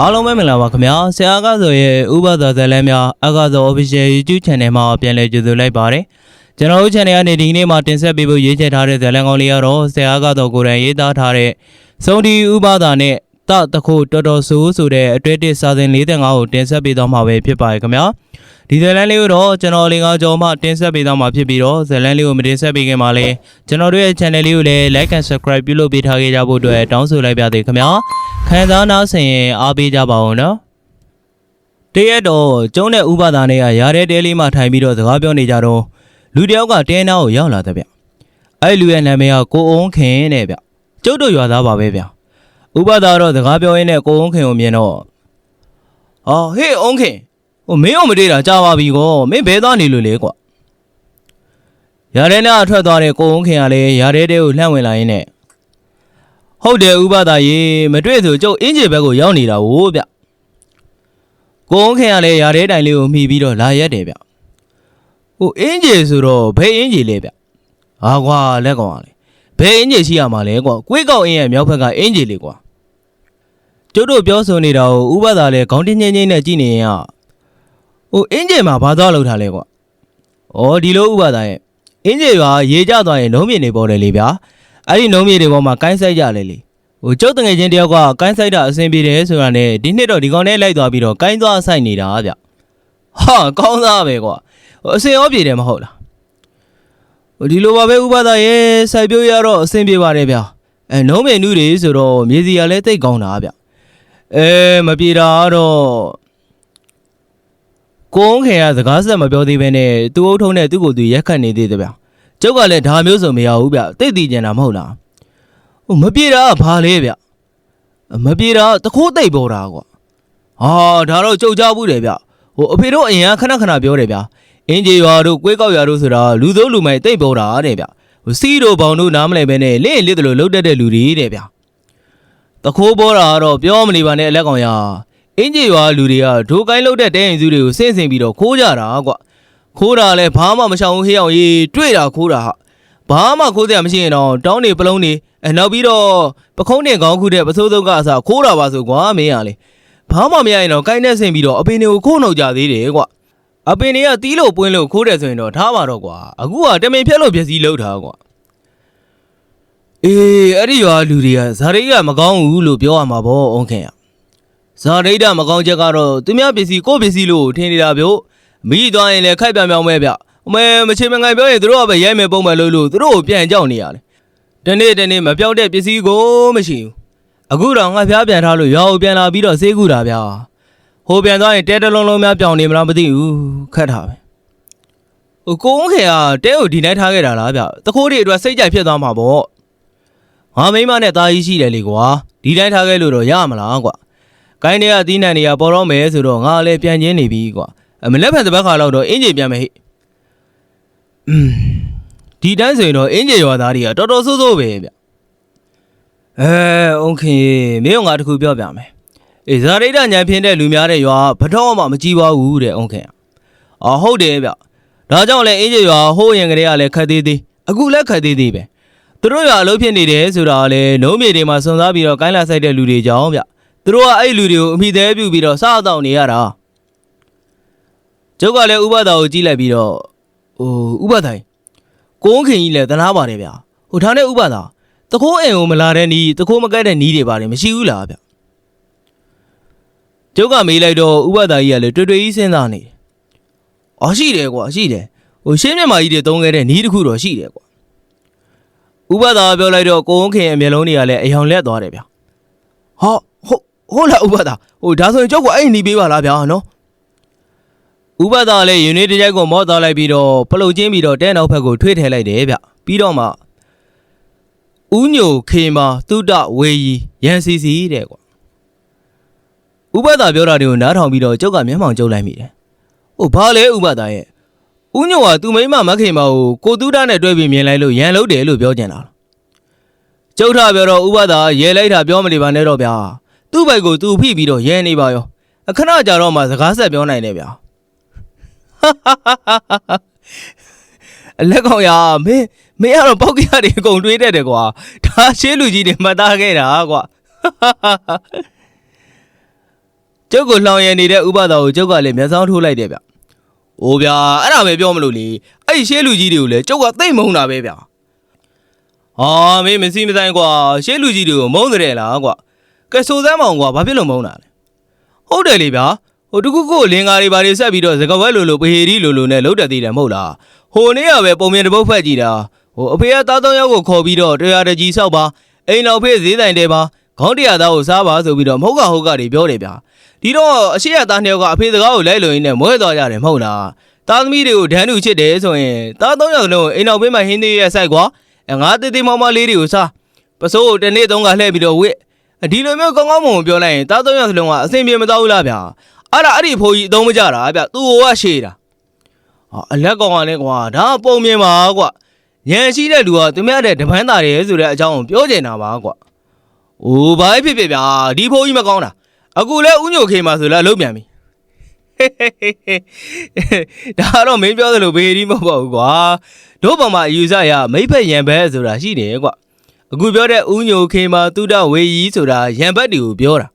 အားလုံးပဲမင်္ဂလာပါခင်ဗျာဆရာကဆိုရဲ့ဥပဒေဇာတ်လမ်းများအကဆို official YouTube channel မှာပြန်လည်ကြိုဆိုလိုက်ပါတယ်ကျွန်တော်တို့ channel ကနေဒီကနေ့မှာတင်ဆက်ပေးဖို့ရေးချယ်ထားတဲ့ဇာတ်လမ်းကောင်းလေးကတော့ဆရာကတော့ကိုယ်တိုင်ရေးသားထားတဲ့စုံဒီဥပဒေနဲ့ တတခုတော်တော်ဆိုးဆိုတဲ့အတွေ့အထိစာစဉ်45ကိုတင်ဆက်ပေးသွားမှာပဲဖြစ်ပါတယ်ခင်ဗျာဒီဇာတ်လမ်းလေးကိုတော့ကျွန်တော်လေးကကြောမှတင်ဆက်ပေးသွားမှာဖြစ်ပြီးတော့ဇာတ်လမ်းလေးကိုမတင်ဆက်ပေးခင်မှာလည်းကျွန်တော်တို့ရဲ့ channel လေးကိုလည်း like and subscribe ပြုလုပ်ပေးထားခဲ့ကြဖို့အတွက်တောင်းဆိုလိုက်ပါသေးခင်ဗျာခံစားနာဆင်ရင်အားပေးကြပါဦးနော်တရက်တော့ကျုံးတဲ့ဥပဒါနဲ့ကရာတဲ့တဲလေးမှထိုင်ပြီးတော့စကားပြောနေကြတော့လူတယောက်ကတဲနာကိုရောက်လာတဲ့ဗျအဲ့လူရဲ့နာမည်ကကိုအုံးခင်တဲ့ဗျကျုပ်တို့ရွာသားပါပဲဗျ ဥပဒါတော့စကားပြောရင်းနဲ့ကိုအုံးခင်ကိုမြင်တော့အော်ဟေးအုံးခင်ဟိုမင်းအောင်မတေးတာကြားပါပြီကောမင်းဘဲသားနေလို့လေကွာရာတဲ့နာအထွက်သွားတဲ့ကိုအုံးခင်ကလည်းရာတဲ့တဲကိုလှမ်းဝင်လာရင်းနဲ့ဟုတ်တယ်ဥပဒါရေမတွေ့ဆိုကျုပ်အင်းကြီးဘက်ကိုရောက်နေတာဝို့ဗျကိုုံခင်ကလည်းရာထဲတိုင်လေးကိုမှီပြီးတော့လာရက်တယ်ဗျဟိုအင်းကြီးဆိုတော့ဘယ်အင်းကြီးလဲဗျဟာကွာလက်ကောင်ကလေ ဘယ်အင်းကြီးရှိရမှာလဲကွာကွေးကောက်အင်းရဲ့မြောက်ဘက်ကအင်းကြီးလေကွာကျုပ်တို့ပြောဆိုနေတာကိုဥပဒါလည်းခေါင်းတင်းချင်းချင်းနဲ့ကြည့်နေရင်ကဟိုအင်းကြီးမှာဘာသွားလောက်ထားလဲကွာဩဒီလိုဥပဒါရဲ့အင်းကြီးကရေကျသွားရင်လုံးမြင်နေပေါ်တယ်လေဗျာအဲ့ဒီနှုံးမြေတွေပေါ်မှာကိုင်းဆိုင်ကြလေလေဟိုကျုပ်တငယ်ချင်းတယောက်ကကိုင်းဆိုင်တာအဆင်ပြေတယ်ဆိုတာနဲ့ဒီနှစ်တော့ဒီကောင်နဲ့လိုက်သွားပြီးတော့ကိုင်းသွားဆိုင်နေတာဗျဟာကောင်းသားပဲကွာဟိုအစင်ရောပြေတယ်မဟုတ်လားဟို ဒီလိုပါပဲဥပဒါရဲ့စိုက်ပျိုးရတော့အဆင်ပြေပါတယ်ဗျအဲနှုံးမြေနုတွေဆိုတော့မြေစီကလည်းတိတ်ကောင်းတာဗျအဲမပြေတာကတော့ကိုုံးခင်ကစကားဆက်မပြောသေးဘဲနဲ့သူ့အုပ်ထုံးနဲ့သူ့ကိုယ်သူရက်ခတ်နေသေးတယ်ဗျကျုပ်ကလည်းဒါမျိုးဆိုမရဘူးဗျတိတ်တည်ကြတာမဟုတ်လားဟိုမပြေတာကဘာလဲဗျမပြေတာတခိုးတိတ်ပေါ်တာကွာဟာဒါတော့ကြုတ်ကြဘူးတယ်ဗျဟိုအဖေတို့အရင်ကခဏခဏပြောတယ်ဗျ အင်းကြီးရွာတို့ကွေးကောက်ရွာတို့ဆိုတာလူသုံးလူမိုက်တိတ်ပေါ်တာတဲ့ဗျဟိုစီးတို့ဘောင်တို့နားမလဲပဲနဲ့လင့်လစ်တယ်လို့လှုပ်တတ်တဲ့လူတွေတဲ့ဗျတခိုးပေါ်တာကတော့ပြောမနေပါနဲ့အလက်ကောင်ရအင်းကြီးရွာလူတွေကဒိုကိုင်းလှုပ်တဲ့တဲရင်စုတွေကိုစင့်စင်ပြီးတော့ခိုးကြတာကွာခိုးတာလည်းဘာမှမရှောင်ဘူးဟေးအောင်ရေးတွေ့တာခိုးတာဟာဘာမှခိုးစရာမရှိရင်တော့တောင်းနေပလုံးနေအနောက်ပြီးတော့ပခုံးတင်ကောင်းခုတဲ့ပစိုးစုပ်ကအစားခိုးတာပါဆိုကွာမင်းရလေဘာမှမရရင်တော့ကိုင်းနဲ့ဆင်ပြီးတော့အပင်တွေကိုခိုးနှုတ်ကြသေးတယ်ကွာ အပင်တွေကတီးလို့ပွင်းလို့ခိုးတယ်ဆိုရင်တော့ထားပါတော့ကွာအခုကတမင်ဖြက်လို့ပျက်စီးလောက်တာကွာအေးအဲ့ဒီရွာလူတွေကဇာတိကမကောင်းဘူးလို့ပြောရမှာပေါ့အုံးခင်ရဇာတိကမကောင်းချက်ကတော့သူများပစ္စည်းကိုယ့်ပစ္စည်းလို့ထင်နေတာဗျို့မိသွားရင်လည်းခိုက်ပြန်ပြောင်းမဲဗျအမေမချေမငိုင်ပြောရင်သူတို့ကပဲရိုက်မယ်ပုံမယ်လို့လို့သူတို့ကိုပြန်ကြောက်နေရလေတနေ့တနေ့မပြောင်းတဲ့ပစ္စည်းကိုမရှိဘူးအခုတော့ငါဖျားပြန်ထားလို့ရွာကိုပြန်လာပြီးတော့ဆေးကူတာဗျာ ဟိုပြန်သွားရင်တဲတလုံးလုံးများပြောင်းနေမလားမသိဘူးခက်တာပဲဟိုကိုုံးခေကတဲကိုဒီနိုင်ထားခဲ့တာလားဗျတခိုးတွေအတွက်စိတ်ကြိုက်ဖြစ်သွားမှာပေါ့ငါမိမနဲ့သားကြီးရှိတယ်လေကွာဒီတိုင်းထားခဲ့လို့တော့ရမလားကွာကိုင်းတွေကတီးနှံတွေကပေါ်တော့မယ်ဆိုတော့ငါလည်းပြန်ချင်းနေပြီကွာမလက်ဖက်တစ်ပတ်ခါလောက်တော့အင်ဂျင်ပြန်မယ်ဟိอืมဒီတိုင်းဆိုရင်တော့အင်ဂျင်ရွာသားတွေကတော်တော်ဆိုးဆိုးပဲဗျအဲအုံခင်မင်းတို့ငါတခုပြောပြမယ် အေးဇာရိဒညံဖြင်းတဲ့လူများတဲ့ရွာဘတော့မှမကြည့်ပါဘူးတဲ့အောင်ခင်အော်ဟုတ်တယ်ဗျဒါကြောင့်လဲအင်းကြီးရွာဟိုးရင်ကလေးကလည်းခက်သေးသေးအခုလည်းခက်သေးသေးပဲသူတို့ရွာအလုပ်ဖြစ်နေတယ်ဆိုတာကလည်းလုံးမြေတွေမှာစွန်စားပြီးတော့ကိုင်းလာဆိုင်တဲ့လူတွေကြောင့်ဗျသူတို့ကအဲ့လူတွေကိုအမိသေးပြုပြီးတော့စအတော့နေရတာကျုပ်ကလည်းဥပဒါကိုကြည့်လိုက်ပြီးတော့ဟိုဥပဒါကိုုံးခင်ကြီးလည်းသနာပါတယ်ဗျဟိုထားတဲ့ဥပဒါတခိုးအိမ်ကိုမလာတဲ့နီးတခိုးမကဲတဲ့နီးတွေပါတယ်မရှိဘူးလားဗျ ကျုပ်ကမေးလိုက်တော့ဥပဒါကြီးကလည်းတွေ့တွေ့ကြီးစဉ်းစားနေတယ်အော်ရှိတယ်ကွာရှိတယ်ဟိုရှင်းမြတ်မာကြီးတွေတုံးခဲ့တဲ့နီးတစ်ခုတော့ရှိတယ်ကွာဥပဒါပြောလိုက်တော့ကိုုန်းခင်ရဲ့မျက်လုံးတွေကလည်းအယောင်လက်သွားတယ်ဗျာဟောဟုတ်ဟုတ်လားဥပဒါဟိုဒါဆိုရင်ကျုပ်ကအဲ့ဒီနီးပေးပါလားဗျာနော်ဥပဒါလည်းယူနစ်တစ်ရိုက်ကိုမော့သားလိုက်ပြီးတော့ပလုတ်ချင်းပြီးတော့တဲနောက်ဘက်ကိုထွေးထည့်လိုက်တယ်ဗျပြီးတော့မှဥညိုခေမာတုဒဝေယီရန်စီစီတဲ့ကွာ ဥပဒါပြောတာတွေကိုနားထောင်ပြီးတော့ကျုပ်ကမျက်မှောင်ကျုပ်လိုက်မိတယ်ဟိုဘာလဲဥပဒါရဲ့ဥညိုကသူ့မိမမခေမာကိုကိုတုဒနဲ့တွဲပြီးမြင်လိုက်လို့ရန်လို့တယ်လို့ပြောကြင်တာကျုပ်ထပြောတော့ဥပဒါရဲလိုက်တာပြောမနေပါနဲ့တော့ဗျာသူ့ဘိုက်ကိုသူဖိပြီးတော့ရဲနေပါရောအခဏကြာတော့မှစကားဆက်ပြောနိုင်တယ်ဗျာအလက်ကောင်ရမင်းမင်းကတော့ပေါက်ကြရတွေအကုန်တွေးတတ်တယ်ကွာဒါရှေးလူကြီးတွေမှတ်သားခဲ့တာကွာ ကျုပ်ကိုလှောင်ရံနေတဲ့ဥပဒါကိုကျုပ်ကလည်းမျက်စောင်းထိုးလိုက်တယ်ဗျ။အိုးဗျာအဲ့ဒါပဲပြောမလို့လေအဲ့ဒီရှေးလူကြီးတွေကိုလည်းကျုပ်ကသိမ့်မုန်းတာပဲဗျာ။ဟာမင်းမစီမဆိုင်ကွာရှေးလူကြီးတွေကိုမုန်းတယ်လားကွာ။ကဲဆိုစမ်းမအောင်ကွာဘာဖြစ်လို့မုန်းတာလဲ။ဟုတ်တယ်လေဗျာ။ဟိုတကူကိုလင်္ကာတွေဘာတွေဆက်ပြီးတော့စကဝက်လိုလိုပဟေရီလိုလိုနဲ့လှုပ်တက်သေးတယ်မဟုတ်လား။ဟိုနေ့ကပဲပုံမြင်တစ်ပုတ်ဖက်ကြည့်တာ။ဟိုအဖေကသားသုံးယောက်ကိုခေါ်ပြီးတော့တရားတကြီးဆောက်ပါအိမ်တော်ဖေးဈေးတိုင်တဲပါ ခေါင်းတရားသားကိုစားပါဆိုပြီးတော့မဟုတ်ကဟုတ်ကတွေပြောတယ်ဗျာ။ဒီတော့အရှိရသားနှစ်ယောက်ကအဖေစကားကိုလိုက်လို့ရင်းနဲ့မွဲသွားကြတယ်မဟုတ်လား။သားသမီးတွေကိုဒန်းတူချစ်တယ်ဆိုရင်သားသုံးယောက်စလုံးကိုအိမ်တော်ဖေးမှာဟင်းသေးရဲ့ဆိုင်ကွာ။အဲငါတေးသေးမောင်မလေးတွေကိုစားပစိုးကိုတစ်နေ့သုံးကလှည့်ပြီးတော့ဝစ်ဒီလိုမျိုးကောင်းကောင်းမွန်မွန်ပြောလိုက်ရင်သားသုံးယောက်စလုံးကအဆင်ပြေမသွားဘူးလားဗျာ။အဲ့ဒါအဲ့ဒီဖိုးကြီးအသုံးမကြတာဗျ။သူ့ကိုကရှေ့တာ။ဟာအလက်ကောင်ကလည်းကွာဒါကပုံမြင်ပါကွာ။ဉာဏ်ရှိတဲ့လူကသူများတဲ့တပန်းသားတယ်ဆိုတဲ့အကြောင်းကိုပြောချင်တာပါကွာ။ အိုးဘာဖြစ်ဖြစ်ဗျာဒီဖိုးကြီးမကောင်းတာ။အခုလဲဥညိုခေမှာဆိုလဲအလုပ်ပြန်ပြီ။ဒါတော့မင်းပြောသလိုဘေးဒီမဟုတ်ပါဘူးကွာ။တို့ပေါ်မှာအယူဆရမိဖက်ရံဘက်ဆိုတာရှိတယ်ကွာ။အခုပြောတဲ့ဥညိုခေမှာတုဒဝေကြီးဆိုတာရံဘက်တွေကိုပြောတာ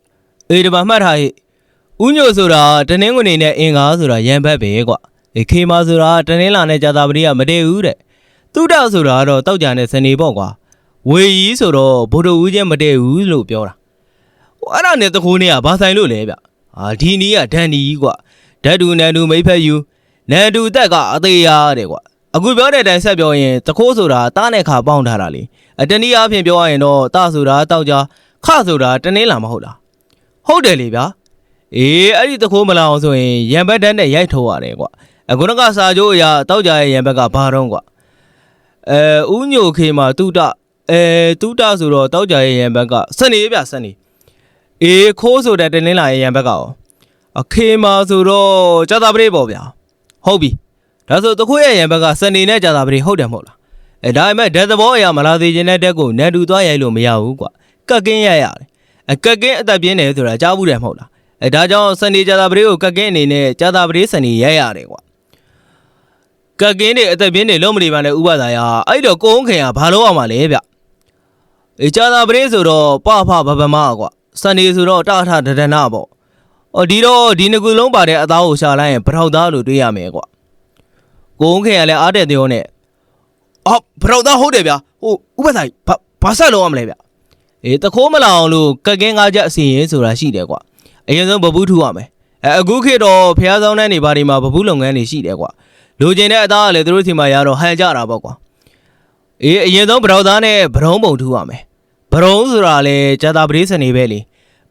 ။အေးဒီမှာမှတ်ထားဟိ။ဥညိုဆိုတာတနင်္ဂနွေနဲ့အင်္ဂါဆိုတာရံဘက်ပဲကွာ။အေးခေမှာဆိုတာတနင်္လာနဲ့ကြာသပတေးကမတည့်ဘူးတဲ့။တုဒဆိုတာကတော့တောက်ကြနဲ့စနေပေါ့ကွာ။ ဝေကြီးဆိုတော့ဘုဒ္ဓဦးချင်းမတည့်ဘူးလို့ပြောတာ။ဟိုအဲ့ဒါနဲ့တခိုးနေကဘာဆိုင်လို့လဲဗျ။အာဒီနီးကဒန်ဒီကွာ။ဓာတ်တူနန်တူမိဖက်ယူနန်တူတက်ကအသေးရတဲ့ကွာ။အခုပြောတဲ့အတိုင်းဆက်ပြောရင်တခိုးဆိုတာတားနဲ့ခါပေါင်းထားတာလေ။အတနည်းအားဖြင့်ပြောရရင်တော့တာဆိုတာတောက်ကြခဆိုတာတနင်းလာမဟုတ်လား။ဟုတ်တယ်လေဗျာ။အေးအဲ့ဒီတခိုးမလာအောင်ဆိုရင်ရံဘက်တန်းနဲ့ရိုက်ထုတ်ရတယ်ကွာအခုနကစာကြိုးအရာတောက်ကြရဲ့ရံဘက်ကဘာတော့ကွာအဲဥညိုခေမှာတုဒ အဲတုဒဆိုတော့တောက်ကြရဲ့ရံဘက်ကစနေပြစနေအေးခိုးဆိုတဲ့တင်းလင်းလာရဲ့ရံဘက်ကရောအခေမှာဆိုတော့ကြာတာပရိပေါ့ဗျာဟုတ်ပြီဒါဆိုတခိုးရဲ့ရံဘက်ကစနေနဲ့ကြာတာပရိဟုတ်တယ်မဟုတ်လားအဲဒါပေမဲ့ဓာတ်သဘောအရာမလာသေးခြင်းတဲ့တက်ကိုနန်တူသွားရိုက်လို့မရဘူးကွာကက်ကင်းရိုက်ရတယ်အကက်ကင်းအသက်ပြင်းတယ်ဆိုတာကြားဘူးတယ်မဟုတ်လားအဲဒါကြောင့်စနေကြာတာပရိကိုကက်ကင်းအနေနဲ့ကြာတာပရိစနေရဲရတယ်ကွာကက်ကင်းတွေအသက်ပြင်းတွေလုံးမနေပါနဲ့ဥပဒါရအဲ့တော့ကိုုံခင်ကဘာလို့အောင်မလဲဗျ အဲကြာတာပရိဆိုတော့ပဖဘဘမကွာစနေဆိုတော့တာထဒဒနာပေါ့အော်ဒီတော့ဒီနှစ်ခုလုံးပါတဲ့အသားကိုရှာလိုက်ရင်ဗထောက်သားလို့တွေးရမယ်ကွာကိုုံခင်ကလည်းအားတဲ့တဲ့နဲ့အော်ဗထောက်သားဟုတ်တယ်ဗျဟိုဥပဒါဘာဘာဆက်လုံးရမလဲဗျအေးတခိုးမလာအောင်လို့ကက်ကင်းကားချက်အစီရင်ဆိုတာရှိတယ်ကွာအရင်ဆုံးဘဘူးထူရမယ်အဲအခုခေတ်တော့ဖះဆောင်တဲ့နေပါဒီမှာဘဘူးလုပ်ငန်းတွေရှိတယ်ကွာလိုချင်တဲ့အသားကလည်းသူတို့စီမှာရတော့ဟန်ကြတာပေါ့ကွာအေးအရင်ဆုံးဗရောသားနဲ့ဗရုံးပုံထူရမယ် ဗရုံးဆိုတာလေကြာတာပရိစနေပဲလေ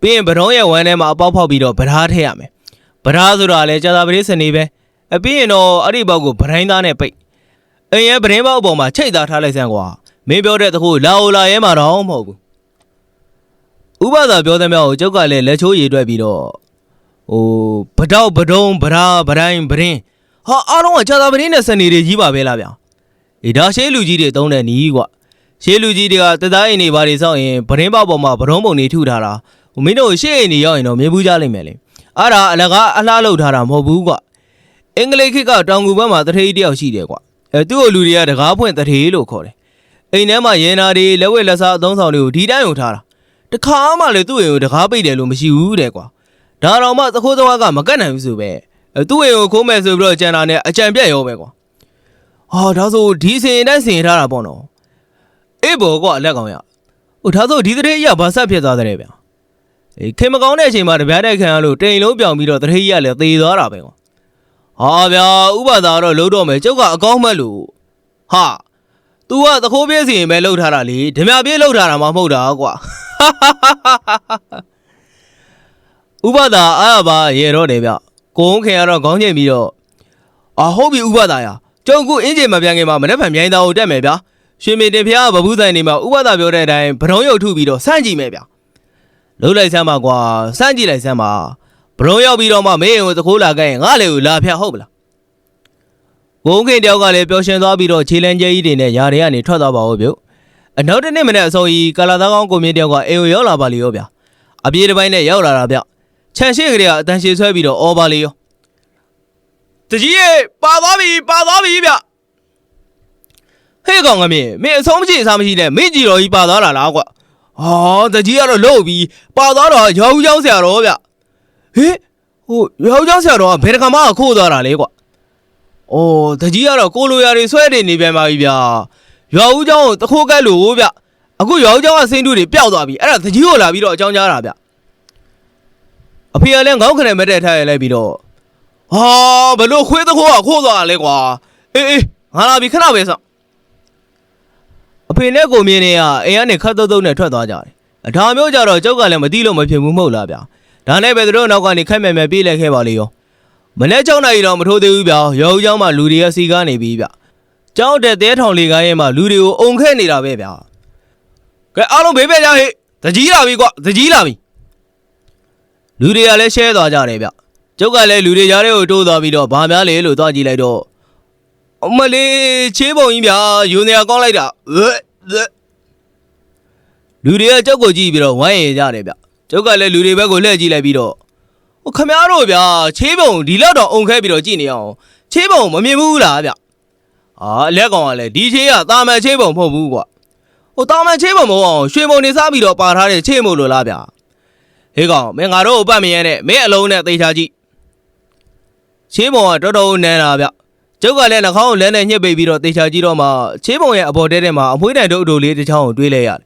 ပြီးရင်ဗရုံးရဲ့ဝမ်းထဲမှာအပေါက်ဖောက်ပြီးတော့ဗရားထည့်ရမယ်ဗရားဆိုတာလေကြာတာပရိစနေပဲအပြီးရင်တော့အဲ့ဒီဘောက်ကိုဗရိုင်းသားနဲ့ပိတ်အရင်ဗရင်ဘောက်အပေါ်မှာချိတ်သားထားလိုက်စမ်းကွာမင်းပြောတဲ့တခုလာအိုလာရဲမှာတော့မဟုတ်ဘူးဥပဒါပြောတဲ့မြောက်ကိုကျုပ်ကလည်းလက်ချိုးရည်တွက်ပြီးတော့ဟိုဗတောက်ဗဒုံဗရာဗတိုင်းဗရင်ဟာအားလုံးကကြာတာပရင်းနဲ့စနေတွေကြီးပါပဲလားဗျာအေးဒါရှေးလူကြီးတွေတုံးတဲ့နီးကွာ ရှေးလူကြီးတွေကတသားအိမ်နေပါတွေစောင့်ရင်ဗရင်ပေါက်ပေါ်မှာဗရုံးပုံတွေထုထားတာဟိုမင်းတို့ရှေးအိမ်နေရောက်ရင်တော့မြင်ဘူးကြလိမ့်မယ်လေအဲ့ဒါအလကားအလားလောက်ထားတာမဟုတ်ဘူးကွာအင်္ဂလိပ်ခေတ်ကတောင်ကူဘက်မှာတထေးတယောက်ရှိတယ်ကွာအဲသူ့ကိုလူတွေကတကားဖွင့်တထေးလို့ခေါ်တယ်အိမ်ထဲမှာရင်နာတွေလက်ဝဲလက်စားအသုံးဆောင်တွေကိုဒီတိုင်းုံထားတာတခါမှလည်းသူ့အိမ်ကိုတကားပိတ်တယ်လို့မရှိဘူးတဲ့ကွာဒါတော့မှသခိုးသဝါကမကတ်နိုင်ဘူးဆိုပဲအဲသူ့အိမ်ကိုခိုးမယ်ဆိုပြီးတော့ကြံတာနဲ့အကြံပြတ်ရောပဲကွာဟာဒါဆိုဒီစင်တိုင်းစင်ထားတာပေါ့နော် အေးဘောကွာလက်ကောင်ရဟိုဒါဆိုဒီတရေကြီးကဘာဆက်ဖြစ်သွားတဲ့ဗျာအေးခင်မကောင်းတဲ့အချိန်မှာတပြားတိုက်ခံရလို့တိမ်လုံးပြောင်ပြီးတော့တရေကြီးကလည်းသေသွားတာပဲကွာဟာဗျာဥပဒါကတော့လုံးတော့မယ်ကျုပ်ကအကောင်းမဲ့လို့ဟာ तू ကသခိုးပြေးစီရင်ပဲလှုပ်ထားတာလေဓမြပြေးလှုပ်ထားတာမှမဟုတ်တာကွာဥပဒါအားပါရေတော့တယ်ဗျကိုုံခင်ကတော့ခေါင်းချိန်ပြီးတော့အာဟုတ်ပြီဥပဒါရကျုံကူအင်းကျင်မပြန်ခင်မှာမနေ့ဖန်မြိုင်းသားကိုတက်မယ်ဗျာ ရွှေမေတင်ဖျားကဗဘူးဆိုင်နေမှာဥပဒါပြောတဲ့အတိုင်းဗရုံးရုပ်ထုပြီးတော့စမ်းကြည့်မယ်ဗျာလှုပ်လိုက်စမ်းပါကွာစမ်းကြည့်လိုက်စမ်းပါဗရုံးရောက်ပြီးတော့မှမင်းကိုသခိုးလာခဲ့ရင်ငါလေကိုလာဖြတ်ဟုတ်ပလားကိုုံခင်တယောက်ကလည်းပျော်ရွှင်သွားပြီးတော့ခြေလန်းကျဲကြီးတွေနဲ့ຢာတွေကနေထွက်သွားပါဦးဗျအနောက်တစ်နေ့မနေ့အစောကြီးကာလာသားကောင်းကိုမြင့်တယောက်ကအိမ်ကိုရောက်လာပါလေရောဗျအပြေးတစ်ပိုင်းနဲ့ရောက်လာတာဗျခြံရှိကလေးကအတန်ရှည်ဆွဲပြီးတော့အော်ပါလေရောတကြီးရေပါသွားပြီပါသွားပြီဗျ ဟေ့ကောင်ကမင်းမင်းအဆုံးမကြည့်အစားမရှိနဲ့မင်းကြည်တော်ကြီးပါသွားတာလားကွာဟာတကြီးကတော့လို့ပြီးပါသွားတော့ရောင်းရောင်းဆရာတော်ဗျဟေးဟိုရောင်းရောင်းဆရာတော်ကဘယ်တခါမှခိုးသွားတာလဲကွာအော်တကြီးကတော့ကိုလိုရာတွေဆွဲနေနေပြန်ပါပြီဗျာရွာဦးကျောင်းကိုတခိုးကက်လို့ဗျအခုရွာဦးကျောင်းကစိမ့်တူတွေပျောက်သွားပြီအဲ့ဒါတကြီးကိုလာပြီးတော့အကြောင်းကြားတာဗျအဖေကလည်းငေါင်းခနဲ့မတက်ထားရလိုက်ပြီးတော့ဟာဘလို့ခွေးတခိုးကခိုးသွားတာလဲကွာအေးအေးငါလာပြီခဏပဲဆောင် အဖေနဲ့ကိုမြင်နေရအိမ်ကနေခတ်တုတ်တုတ်နဲ့ထွက်သွားကြတယ်အထာမျိုးကြတော့ကျောက်ကလည်းမသိလို့မဖြစ်ဘူးမဟုတ်လားဗျာဒါနဲ့ပဲသူတို့နောက်ကနေခက်မြဲမြဲပြေးလဲခဲ့ပါလေရောမနေ့ကျောင်းနိုင်တော့မထိုးသေးဘူးဗျာရုပ်ကြောင်းမှလူတွေရစီကားနေပြီဗျာကျောင်းတဲ့တဲထောင်လေးကိုင်းရဲ့မှာလူတွေကိုအုံခဲနေတာပဲဗျာကဲအားလုံးဘေးပဲကြဟေ့တကြီးလာပြီကွာတကြီးလာပြီလူတွေကလည်းရှဲသွားကြတယ်ဗျကျုပ်ကလည်းလူတွေကြားထဲကိုတိုးသွားပြီးတော့ဗာများလေလို့သွားကြည့်လိုက်တော့ အမလေးချေးပုံကြီးဗျာယူနေရကောင်းလိုက်တာလူတွေကကြောက်ကိုကြည့်ပြီးတော့ဝိုင်းရကြတယ်ဗျကျုပ်ကလည်းလူတွေဘက်ကိုလှည့်ကြည့်လိုက်ပြီးတော့ဟိုခမားတို့ဗျာချေးပုံဒီလောက်တော့အုံခဲပြီးတော့ကြည့်နေအောင်ချေးပုံမမြင်ဘူးလားဗျအာလက်ကောင်ကလည်းဒီချေးကတာမန်ချေးပုံမဟုတ်ဘူးကွာဟိုတာမန်ချေးပုံမဟုတ်အောင်ရွှေပုံနေစားပြီးတော့ပါထားတဲ့ချေးမို့လို့လားဗျာဟေးကောင်မင်းငါတို့ကိုပတ်မရဲနဲ့မင်းအလုံးနဲ့သေချာကြည့်ချေးပုံကတော်တော်နန်းတာဗျ ကျုပ်ကလည်းနှာခေါင်းကိုလဲနဲ့ညှစ်ပိတ်ပြီးတော့သေချာကြည့်တော့မှချေးပုံရဲ့အပေါ်တဲထဲမှာအမွှေးတိုင်တို့အတူလေးတစ်ချောင်းကိုတွေးလိုက်ရတယ်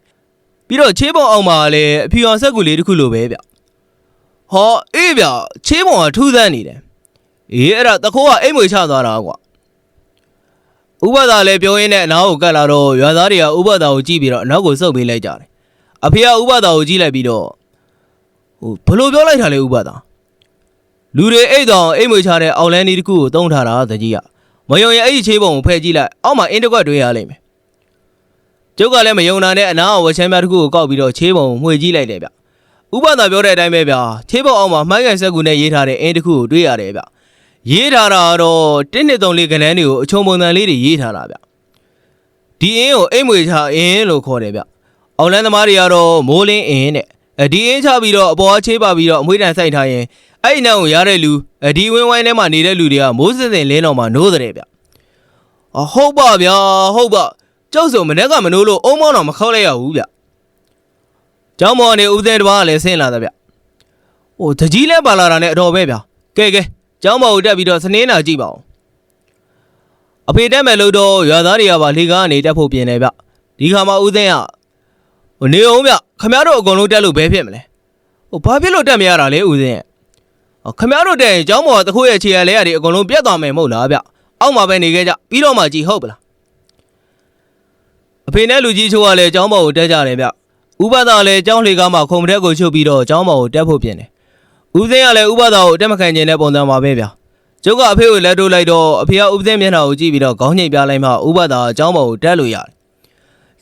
ပြီးတော့ချေးပုံအောင်မှာလည်းအဖြူအောင်ဆက်ကူလေးတစ်ခုလိုပဲဗျဟောအေးဗျချေးပုံကထူးဆန်းနေတယ်အေးအဲ့ဒါတခိုးကအိမ်မွေချသွားတာကွာဥပဒါလည်းပြောရင်းနဲ့အနားကိုကတ်လာတော့ရွာသားတွေကဥပဒါကိုကြည့်ပြီးတော့အနောက်ကိုစုပ်ပေးလိုက်ကြတယ်အဖေကဥပဒါကိုကြည့်လိုက်ပြီးတော့ဟိုဘလို့ပြောလိုက်တာလဲဥပဒါလူတွေအိတ်တော်အိမ်မွေချတဲ့အောင်လန်းဒီတစ်ခုကိုတုံးထားတာတကြီးက မယုံရင်အဲ့ဒီချေးပုံကိုဖယ်ကြည့်လိုက်အောက်မှာအင်းတစ်ခွက်တွေ့ရလိမ့်မယ်ကျုပ်ကလည်းမယုံတာနဲ့အနာဝချမ်းများတစ်ခုကိုကောက်ပြီးတော့ချေးပုံမှွေကြည့်လိုက်တယ်ဗျဥပဒါပြောတဲ့အတိုင်းပဲဗျချေးပုံအောင်မှာမှိုင်းကန်ဆက်ကူနဲ့ရေးထားတဲ့အင်းတစ်ခုကိုတွေ့ရတယ်ဗျရေးထားတာကတော့တင်းနှစ်သုံးလေးကနန်းတွေကိုအချုံပုံစံလေးတွေရေးထားတာဗျဒီအင်းကိုအိမ်မွေချအင်းလို့ခေါ်တယ်ဗျအောင်လန်းသမားတွေကတော့မိုးလင်းအင်းတဲ့ အဲဒီအင်းချပြီးတော့အပေါ်ချေးပါပြီးတော့အမွေးတန်ဆိုင်ထားရင်အဲ့ဒီနောက်ကိုရတဲ့လူဒီဝင်းဝိုင်းထဲမှာနေတဲ့လူတွေကမိုးစင်စင်လင်းတော်မှာနိုးတဲ့ဗျအဟုတ်ပါဗျာဟုတ်ပါကျောက်စုံမနေ့ကမနိုးလို့အုံမောင်းတော့မခောက်လိုက်ရဘူးဗျ။ကျောင်းမောင်ကနေဦးသိန်းတစ်ပါးကလည်းဆင်းလာတာဗျ။ဟိုတကြီးလဲပါလာတာနဲ့အတော်ပဲဗျ။ကဲကဲကျောင်းမောင်ကိုတက်ပြီးတော့စနေနာကြည့်ပါဦး။အဖေတက်မယ်လို့တော့ရွာသားတွေကပါလေကားကနေတက်ဖို့ပြင်နေဗျ။ဒီခါမှာဦးသိန်းကဟိုနေအောင်ဗျ ခမရတို့အကုန်လုံးတက်လို့ဘဲဖြစ်မလဲ။ဟိုဘာဖြစ်လို့တက်မရတာလဲဦးသိန်းရဲ့။ဟိုခမရတို့တက်ရင်ကျောင်းမောင်ကတခိုးရဲ့ခြေရလဲရတွေအကုန်လုံးပြတ်သွားမယ်မဟုတ်လားဗျ။အောက်မှာပဲနေခဲ့ကြပြီးတော့မှကြည်ဟုတ်ပလားအဖေနဲ့လူကြီးချိုးကလည်းကျောင်းပေါ်ကိုတက်ကြတယ်ဗျဥပဒါလည်းကျောင်းလှေကားမှာခုံမတက်ကိုချုပ်ပြီးတော့ကျောင်းပေါ်ကိုတက်ဖို့ပြင်တယ်ဦးသိန်းကလည်းဥပဒါကိုတက်မခံကျင်တဲ့ပုံစံပါပဲဗျကျုပ်ကအဖေကိုလက်တိုးလိုက်တော့အဖေကဦးသိန်းမျက်နှာကိုကြည့်ပြီးတော့ခေါင်းညိတ်ပြလိုက်မှဥပဒါကကျောင်းပေါ်ကိုတက်လို့ရတယ်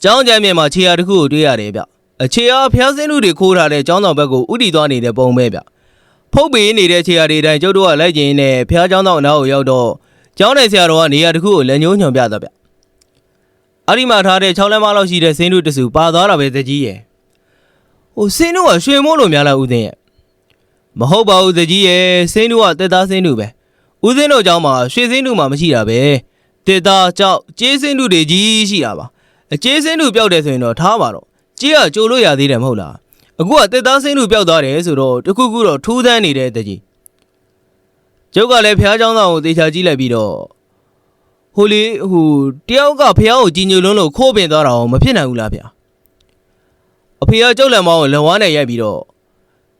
ကျောင်းကျမ်းမြေမှာခြေရာတစ်ခုကိုတွေ့ရတယ်ဗျ အခြေအားဖျားစင်းလူတွေခိုးထားတဲ့ကျောင်းဆောင်ဘက်ကိုဥတီသွားနေတဲ့ပုံပဲဗျဖုတ်ပေးနေတဲ့ခြေရာတွေတိုင်းကျုပ်တို့ကလိုက်ကျင်နေဖျားကျောင်းဆောင်အနောက်ကိုရောက်တော့ကျောင်းနေဆရာတော်ကနေရာတစ်ခုကိုလက်ညှိုးညွှန်ပြတာဗျအဲ့ဒီမှာထားတဲ့6လမ်းမလောက်ရှိတဲ့စင်းတို့တစုပါသွားတာပဲတကြီးရဲ့ဟိုစင်းတို့ကရွှေမို့လို့များလားဦးသိန်းရဲ့မဟုတ်ပါဘူးတကြီးရဲ့စင်းတို့ကတက်သားစင်းတို့ပဲဦးသိန်းတို့ကြောင်းမှာရွှေစင်းတို့မှမရှိတာပဲတက်သားကြောက်ကျေးစင်းတို့တွေကြီးရှိတာပါအကျေးစင်းတို့ပျောက်တယ်ဆိုရင်တော့ထားပါတော့ ကြေးကကြိုလို့ရသေးတယ်မဟုတ်လားအခုကတက်သားစင်းတို့ပျောက်သွားတယ်ဆိုတော့တခုခုတော့ထူးဆန်းနေတဲ့တကြီးကျုပ်ကလည်းဖះเจ้าသားကိုသေချာကြည့်လိုက်ပြီးတော့ ဟိုလေဟိုတယောက်ကဖះကိုကြီးညိုလုံးလို့ခိုးပင်သွားတာအောင်မဖြစ်နိုင်ဘူးလားဗျာအဖေကကြောက်လန့်မောင်းကိုလက်ဝါးနဲ့ရိုက်ပြီးတော့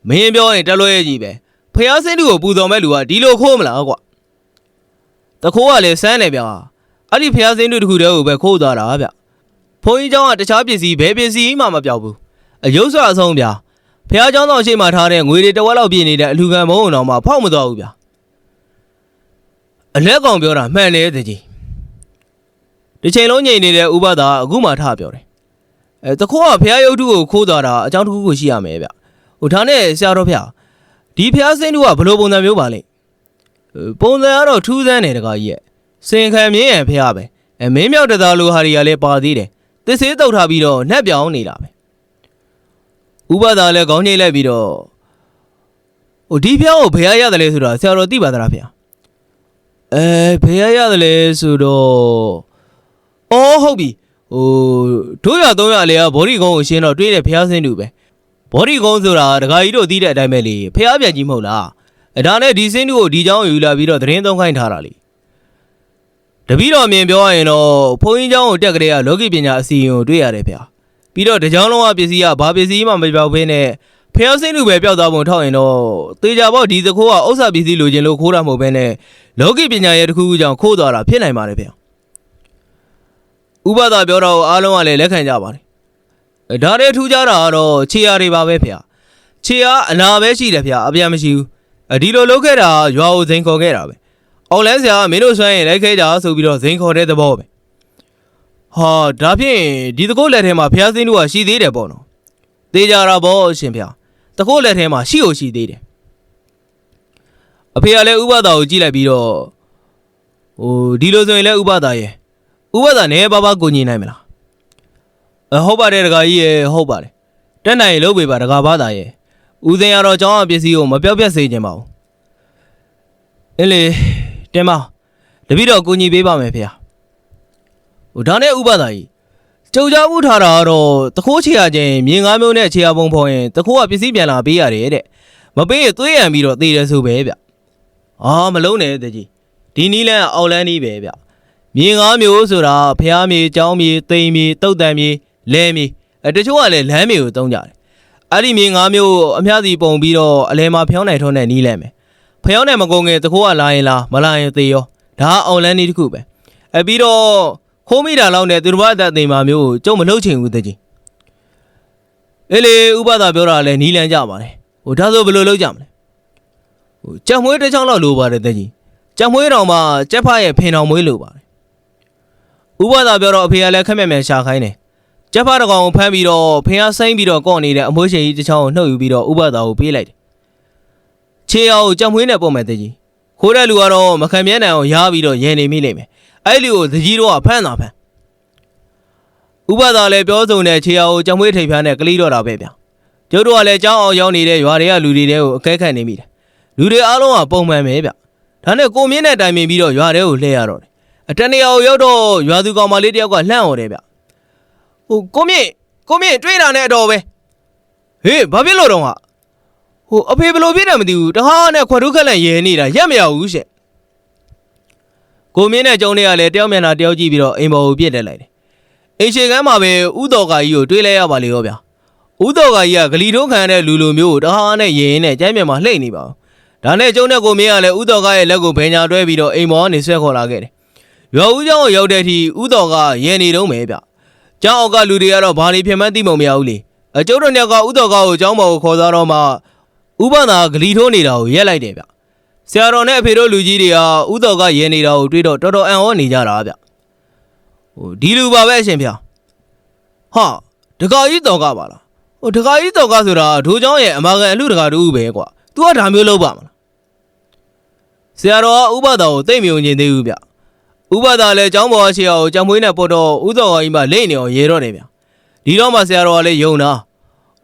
မင်းပြောရင်တက်လွဲကြီးပဲဖះစင်းတူကိုပူဇော်မဲ့လူကဒီလိုခိုးမလားကွာတခိုးကလည်းစမ်းတယ်ဗျာအဲ့ဒီဖះစင်းတူတစ်ခုတည်းကိုပဲခိုးသွားတာဗျ ဘုန်းကြီးเจ้าကတခြားပစ္စည်းဘယ်ပစ္စည်းမှမပြောက်ဘူးအယုတ်ဆွအဆုံးဗျာဖះเจ้าတော်ရှိမှထားတဲ့ငွေတွေတစ်ဝက်လောက်ပြည့်နေတဲ့အလူခံမုံအောင်မှဖောက်မသွားဘူးဗျာအလက်ကောင်ပြောတာမှန်တယ်တကြီး ဒီချိန်လုံးငြိမ်နေတဲ့ဥပဒါအခုမှထပြောတယ်အဲတခိုးကဖះရုပ်ထုကိုခိုးသွားတာအကြောင်းတစ်ခုခုရှိရမယ်ဗျဟိုဒါနဲ့ဆရာတော်ဖះဒီဖះစင်းတို့ကဘယ်လိုပုံစံမျိုးပါလဲအဲပုံစံကတော့ထူးဆန်းတယ်တကားကြီးရဲ့စင်ခံမြင်းရံဖះပဲအဲမင်းမြောက်တသားလိုဟာတွေကလည်းပါသေးတယ် သစ်သေးတုတ်ထားပြီးတော့နှက်ပြောင်းနေတာပဲဥပဒါလည်းခေါင်းငိမ့်လိုက်ပြီးတော့ဟိုဒီဖះကိုဘယ်ရရတယ်လဲဆိုတာဆရာတော်သိပါသလားဖះအဲဘယ်ရရတယ်လဲဆိုတော့ အော်ဟုတ်ပြီဟိုတို့ရသုံးရလေကဘော်ဒီကုန်းကိုရှင်းတော့တွေးတယ်ဖျားစင်းတူပဲ ဘော်ဒီကုန်းဆိုတာဒကာကြီးတို့သိတဲ့အတိုင်းပဲလေဖះပြန်ကြီးမဟုတ်လားအဲဒါနဲ့ဒီစင်းတို့ကိုဒီเจ้าယူလာပြီးတော့သတင်းသုံးခိုင်းထားတာလေ တပီတော်မြင်ပြောရရင်တော့ဘုန်းကြီးเจ้าကိုတက်ကလေးကလောကီပညာအစီအရင်ကိုတွေ့ရတယ်ဗျာပြီးတော့တကြောင်လုံးကပစ္စည်းကဘာပစ္စည်းမှမပြောက်ဘဲနဲ့ဖះစင်းတို့ပဲပျောက်သွားပုံထောက်ရင်တော့သေချာပေါ့ဒီသခိုးကဥစ္စာပစ္စည်းလိုချင်လို့ခိုးတာမဟုတ်ဘဲနဲ့လောကီပညာရဲ့တစ်ခုခုကြောင့်ခိုးသွားတာဖြစ်နိုင်ပါတယ်ဗျာဥပဒါပြောတော့အားလုံးကလည်းလက်ခံကြပါတယ် ဒါတွေထူးခြားတာကတော့ခြေရာတွေပါပဲဖေ။ခြေရာအနာပဲရှိတယ်ဖေ။အပြန်မရှိဘူး။အဒီလိုလုပ်ခဲ့တာရွာကိုဇိန်ခေါ်ခဲ့တာပဲ။ အောင်လန်းဆရာကမင်းတို့ဆွမ်းရင်လိုက်ခဲ့ကြဆိုပြီးတော့ဇိန်ခေါ်တဲ့သဘောပဲ။ဟာဒါဖြင့်ဒီတကုတ်လက်ထဲမှာဖျားစင်းတို့ကရှိသေးတယ်ပေါ့နော်။သေးကြတာပေါ့အရှင်ဖေ။တကုတ်လက်ထဲမှာရှိ ਉਹ ရှိသေးတယ်။အဖေကလည်းဥပဒါကိုကြည့်လိုက်ပြီးတော့ဟိုဒီလိုဆိုရင်လည်းဥပဒါရဲ့ဥပဒါနဲ့ပါပါကိုညီနိုင်မလားအဟုတ်ပါတယ်တကာကြီးရေဟုတ်ပါတယ်တက်နိုင်လို့ပေပါတကာဘာသာရေဦးစင်ရတော့ကျောင်းအပစ္စည်းကိုမပြောက်ပြက်စေခြင်းပါဘူးအင်းလေ တင်မတပည့်တော်ကိုညီပေးပါမယ်ဖေဟိုဒါနဲ့ဥပဒါကြီးကြုံကြမှုထားတာကတော့တခိုးချေရခြင်းမြေငါးမျိုးနဲ့ချေရပုံဖော်ရင်တခိုးကပစ္စည်းပြန်လာပေးရတယ်တဲ့မပေးရင်သွေးရံပြီးတော့သေတယ်ဆိုပဲဗျအာမလုံးနဲ့တကြီးဒီနီးလန်းအောက်လန်းနီးပဲဗျမြေငါးမျိုးဆိုတာဖျားမြေကျောင်းမြေတိမ်မြေတုတ်တန်မြေလဲမီအဲတချို့ကလည်းလမ်းမီကိုတုံးကြတယ်အဲ့ဒီမြေငါးမျိုးအများစီပုံပြီးတော့အလဲမှာဖျောင်းနိုင်ထုံးတဲ့နီးလဲမယ် ဖျောင်းနိုင်မကုန်ခင်တခိုးကလာရင်လာမလာရင်သေရောဒါကအောင်လန်းနီးတစ်ခုပဲအဲပြီးတော့ခိုးမိတာလောက်နဲ့သူတစ်ပတ်အသက်သိမ်မာမျိုးကိုကျုံမလှုပ်ချင်ဘူးတကြီးအေးလေဥပဒါပြောတာလည်းနီးလန်းကြပါတယ်ဟိုဒါဆိုဘယ်လိုလုပ်ကြမလဲဟိုကြက်မွေးတစ်ချောင်းလောက်လိုပါတယ်တကြီးကြက်မွေးတော်မှာကြက်ဖရဲ့ဖင်တော်မွေးလိုပါတယ်ဥပဒါပြောတော့အဖေကလည်းခက်မြက်မြက်ရှာခိုင်းတယ်ကျက်ဖားတကောင်ကိုဖမ်းပြီးတော့ဖះဆိုင်ပြီးတော့ကော့နေတဲ့အမွှေးရှင်ကြီးတစ်ချောင်းကိုနှုတ်ယူပြီးတော့ဥပဒါကိုပေးလိုက်တယ်။ ခြေအောင်ကိုကြက်မွေးနဲ့ပုံမဲ့တကြီး။ခိုးတဲ့လူကတော့မခံမြဲနိုင်အောင်ရားပြီးတော့ရန်နေမိလိမ့်မယ်။အဲ့ဒီလူကိုတကြီးတော့ကဖမ်းတာဖမ်း။ဥပဒါလည်းပြောစုံတဲ့ခြေအောင်ကိုကြက်မွေးထိပ်ဖျားနဲ့ကလေးတော့တာပဲဗျ။ကျုပ်တို့ကလည်းကြောင်းအောင်ရောက်နေတဲ့ရွာတွေကလူတွေတဲကိုအကဲခတ်နေမိတယ်။လူတွေအားလုံးကပုံမှန်ပဲဗျ။ဒါနဲ့ကိုမြင့်နဲ့တိုင်ပင်ပြီးတော့ရွာတဲကိုလှည့်ရတော့တယ်။အတနေရာကိုရောက်တော့ရွာသူကောင်မလေးတယောက်ကလှန့်ော်တယ်ဗျ။ဟိုကိုမြင့်ကိုမြင့်တွေးတာနဲ့အတော်ပဲဟေးဘာဖြစ်လို့တော့ဟာ ဟိုအဖေဘလို့ဖြစ်တယ်မသိဘူးတဟားနဲ့ခွက်ထုတ်ခက်လန့်ရဲနေတာရက်မရဘူးရှင့်ကိုမင်းနဲ့ကျုံတွေကလည်းတယောက်မျက်နှာတယောက်ကြည့်ပြီးတော့အိမ်ပေါ်ကိုပြစ်တက်လိုက်တယ်အိမ်ရှိကမ်းမှာပဲဥတော်ကာကြီးကိုတွေးလိုက်ရပါလေရောဗျာဥတော်ကာကြီးကဂလီတုံးခံတဲ့လူလူမျိုးကိုတဟားနဲ့ရင်နဲ့ကျမ်းမြန်မှာလှိမ့်နေပါဘူးဒါနဲ့ကျုံနဲ့ကိုမင်းကလည်းဥတော်ကာရဲ့လက်ကိုဘယ်ညာတွဲပြီးတော့အိမ်ပေါ်ကနေဆွဲခေါ်လာခဲ့တယ်ရွာဦးကျောင်းကိုရောက်တဲ့အထိဥတော်ကရင်နေတုံးပဲဗျကျောင်းအောက်ကလူတွေကတော့ဘာတွေဖြစ်မှန်းသိမှမရဘူးလေအကျုံတို့ညကဥတော်ကာကိုကျောင်းပေါ်ကိုခေါ်သွားတော့မှ ဥပသာဂလီထိုးနေတာကိုရက်လိုက်တယ်ဗျဆရာတော်နဲ့အဖေတို့လူကြီးတွေဟာဥတော်ကရဲနေတာကိုတွေ့တော့တော်တော်အံ့ဩနေကြတာဗျဟိုဒီလူပါပဲအရှင်ဖေဟာဒကာကြီးတော်ကပါလားဟိုဒကာကြီးတော်ကဆိုတာဒိုးချောင်းရဲ့အမကန်အလူဒကာတူပဲကွာ तू ကဒါမျိုးလုပ်ပါမလားဆရာတော်ကဥပသာကိုသိမ့်မြုံခြင်းသေးဘူးဗျဥပဒါလည်းចောင်းပေါ်အရှိအောင်ကြောင်မွေးနဲ့ပေါ်တော့ဥသောကြီးမှလိမ့်နေအောင်ရေတော့တယ်ဗျာဒီတော့မှဆရာတော်ကလည်းယုံတာ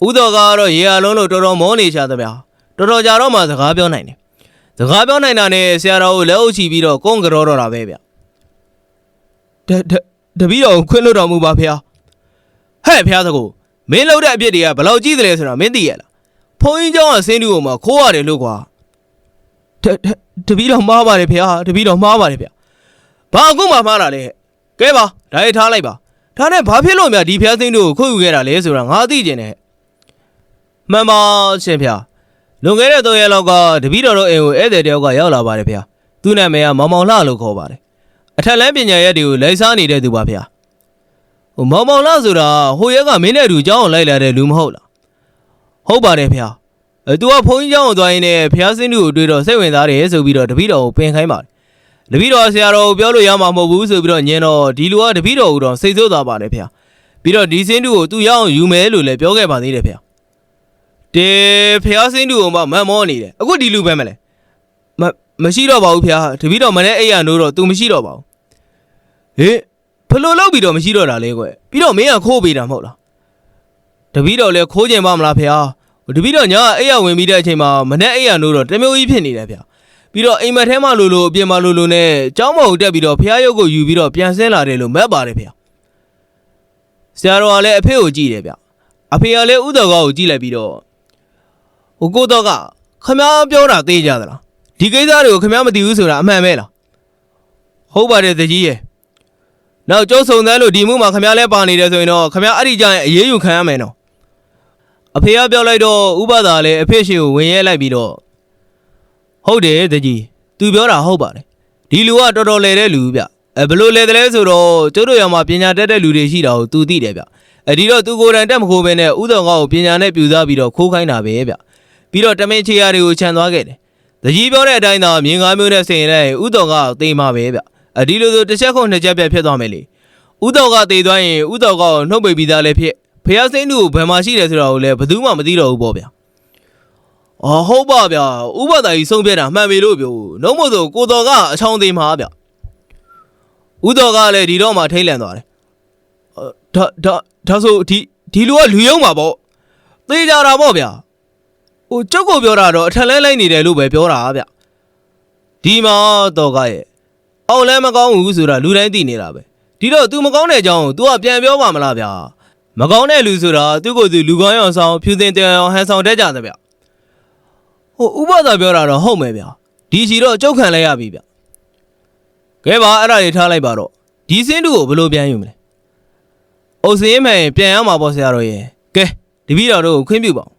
ဥတော်ကတော့ရေအလုံးလို့တော်တော်မောနေချသဗျာတော်တော်ကြာတော့မှစကားပြောနိုင်တယ်စကားပြောနိုင်တာနဲ့ဆရာတော်ကိုလက်အုပ်ချပြီးတော့ကုန်းကြောတော့တာပဲဗျတတတပီတော်ကိုခွင့်လွတ်တော်မူပါဖေဟဲ့ဖေသကိုမင်းလုပ်တဲ့အပြစ်တွေကဘယ်လောက်ကြီးတယ်လဲဆိုတာမင်းသိရလားဖုန်းကြီးเจ้าကဆင်းတူကိုမှခိုးရတယ်လို့ကွာတတတပီတော်မှားပါတယ်ဖေတပီတော်မှားပါတယ်ဖေ ဘာအခုမှမှားတာလဲကဲပါဒါရေးထားလိုက်ပါဒါနဲ့ဘာဖြစ်လို့များဒီဖျားသိန်းတို့ကိုခုတ်ယူခဲ့တာလဲဆိုတာငါသိကျင်တယ် မှန်ပါရှင်ဖျားလွန်ခဲ့တဲ့၃ရက်လောက်ကတပည့်တော်တို့အိမ်ကိုဧည့်သည်တယောက်ကရောက်လာပါတယ်ဖျားသူ့နာမည်ကမောင်မောင်လှလို့ခေါ်ပါတယ်အထက်လန်းပညာရက်တွေကိုလိုက်စားနေတဲ့သူပါဖျားဟိုမောင်မောင်လှဆိုတာဟိုရက်ကမင်းနဲ့အတူကြောင်းအောင်လိုက်လာတဲ့လူမဟုတ်လားဟုတ်ပါတယ်ဖျားအဲသူကဘုန်းကြီးကျောင်းကိုသွားရင်းနဲ့ဖျားစင်းတို့ကိုတွေ့တော့စိတ်ဝင်စားတယ်ဆိုပြီးတော့တပည့်တော်ကိုပင်ခိုင်းပါတယ်တပည့်တော်ဆရာတော်ကိုပြောလို့ရမှာမဟုတ်ဘူးဆိုပြီးတော့ညင်တော့ဒီလူကတပည့်တော်ကိုတော့စိတ်ဆိုးသွားပါတယ်ဖေ။ပြီးတော့ဒီစင်းတူကိုသူရအောင်ယူမယ်လို့လည်းပြောခဲ့ပါသေးတယ်ဖေ။ တေဖေစင်းတူကိုမှမန်မောနေတယ်။အခုဒီလူပဲမလဲ။မမရှိတော့ပါဘူးဖေ။တပည့်တော်မနေ့အိပ်ရနိုးတော့ तू မရှိတော့ပါဘူး။ဟေးဘလို့လောက်ပြီးတော့မရှိတော့တာလဲကွ။ပြီးတော့မင်းကခိုးပေးတာမဟုတ်လား။တပည့်တော်လည်းခိုးကြင်ပါမလားဖေ။တပည့်တော်ညာအိပ်ရဝင်ပြီးတဲ့အချိန်မှာမနေ့အိပ်ရနိုးတော့တမျိုးကြီးဖြစ်နေတယ်ဖေ။ပြီးတော့အိမ်မက်ထဲမှာလိုလိုအပြင်မှာလိုလိုနဲ့ကျောင်းမော်ကိုတက်ပြီးတော့ဖះရုပ်ကိုယူပြီးတော့ပြန်ဆင်းလာတယ်လို့မက်ပါတယ်ဗျဆရာတော်ကလည်းအဖေကိုကြည့်တယ်ဗျအဖေကလည်းဥတော်ကောကိုကြည့်လိုက်ပြီးတော့ ဟိုကိုတော့ကခမားပြောတာသိကြသလားဒီကိစ္စတွေကိုခမားမသိဘူးဆိုတာအမှန်ပဲလားဟုတ်ပါတယ်တကြီးရဲ့နောက်ကျုပ်စုံစမ်းလို့ဒီမှုမှာခမားလဲပါနေတယ်ဆိုရင်တော့ခမားအဲ့ဒီကြရင်အေးအေးယူခံရမယ်နော်အဖေကပြောလိုက်တော့ဥပဒါလည်းအဖေရှိကိုဝင်ရဲလိုက်ပြီးတော့ဟုတ်တယ်တကြီးသူပြောတာဟုတ်ပါတယ်ဒီလူကတော်တော်လေတဲ့လူဗျအဲဘလို့လေတယ်လဲဆိုတော့ကျုပ်တို့ရောင်မှာပညာတတ်တဲ့လူတွေရှိတာကိုသူသိတယ်ဗျအဒီတော့သူကိုယ်တိုင်တက်မခိုးဘဲနဲ့ဥတော်ကောက်ကိုပညာနဲ့ပြူစားပြီးတော့ခိုးခိုင်းတာပဲဗျ ပြီးတော့တမင်ချေရတွေကိုခြံသွားခဲ့တယ်တကြီးပြောတဲ့အတိုင်းသာမြင်ကားမျိုးနဲ့ဆင်ရင်လည်းဥတော်ကောက်သိမှာပဲဗျအဒီလိုဆိုတစ်ချက်ခုနှစ်ချက်ပြတ်ဖြစ်သွားမယ်လေဥတော်ကသေသွားရင်ဥတော်ကောက်ကိုနှုတ်ပိတ်ပြီးသားလည်းဖြစ်ဖះစိမ့်သူကိုဘယ်မှာရှိတယ်ဆိုတာကိုလည်းဘယ်သူမှမသိတော့ဘူးပေါ့ဗျအော်ဟုတ်ပါဗျဥပဒါကြီးဆုံးဖြတ်တာမှန်ပြီလို့ပြောနှုတ်မို့ဆိုကိုတော်ကအချောင်းသိမှာဗျဥတော်ကလည်းဒီတော့မှထိတ်လန့်သွားတယ်ဒါဒါဒါဆိုဒီဒီလူကလူယုံမှာပေါ့သေကြတာပေါ့ဗျာ ဟိုကျုပ်ကိုပြောတာတော့အထက်လဲလိုက်နေတယ်လို့ပဲပြောတာဗျဒီမှာတော့ကရဲ့အောင်လဲမကောင်းဘူးဆိုတာလူတိုင်းသိနေတာပဲဒီတော့ तू မကောင်းတဲ့အကြောင်းကို तू ကပြန်ပြောပါမလားဗျာမကောင်းတဲ့လူဆိုတာသူ့ကိုယ်သူလူကောင်းရအောင်ဆောင်ဖြူစင်တရားအောင်ဟန်ဆောင်တတ်ကြတယ်ဗျဟိုဥပဒါပြောတာတော့ဟုတ်မယ်ဗျာဒီစီတော့ကျုပ်ခံလဲရပြီဗျကဲပါအဲ့ဒါတွေထားလိုက်ပါတော့ဒီစင်းတူကိုဘယ်လိုပြန်ယူမလဲ။အိုစင်းမယ်ပြန်ရမှာပေါ့ဆရာတော်ရဲ့။ကဲတပည့်တော်တို့ကိုခွင့်ပြုပါဦး။